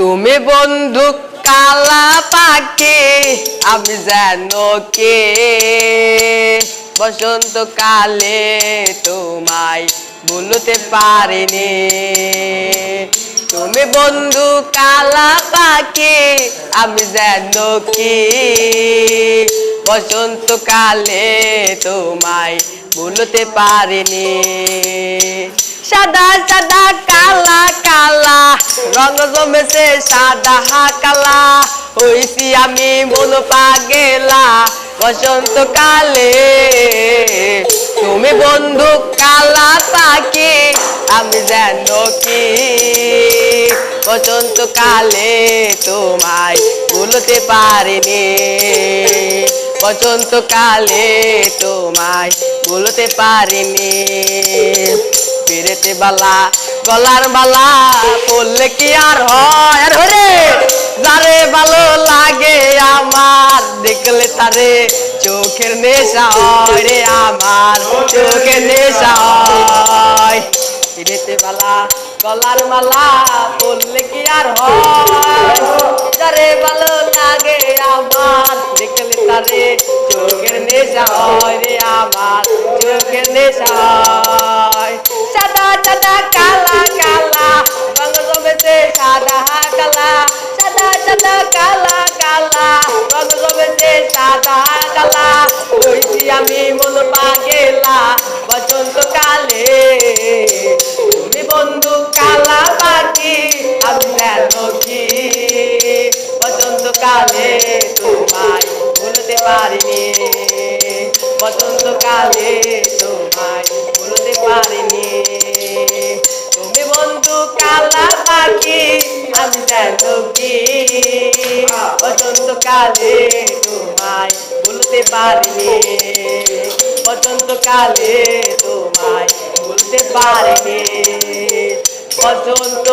তুমি বন্ধু কালা পাখি, আমি যেন কে? বসন্ত কালে তোমায় বলতে পারিনি। তুমি বন্ধু কালা পাখি, আমি যেন কি? বসন্ত কালে তোমায় বলতে পারিনি। সাদা সাদা রঙ জমেছে সাদা কালা আমি পাগেলা বসন্ত কালে তুমি বন্ধু কালা পাখি আমি যেন কি? বসন্ত কালে তোমায় বলতে পারিনি। বসন্ত কালে তোমায় বলতে পারিনি। পেরেতে বালা, গলার বালা পড়লে কি আর হয়? আর হরে, যারে ভালো লাগে আমার, দেখলে তারে চোখের নেশা হয় রে আমার, চোখের নেশা হয়। পেরেতে বালা, গলার মালা পড়লে কি আর হয়? যারে ভালো লাগে আমার, দেখলে তারে চোখের নেশা হয় রে আমার, চোখের নেশা আমি মন পাগেলা বসন্ত কালে তুমি বন্ধু কালা পাখি আমি কি বসন্ত কালে তোমায় বলতে পারিনি। বসন্ত কালে তোমায় বলতে পারিনি। তুমি বন্ধু কালা পাখি আমি কি বসন্ত কালে তোমায় বলতে পারিনি। বসন্ত কালে তোমায় বলতে পারে বসন্ত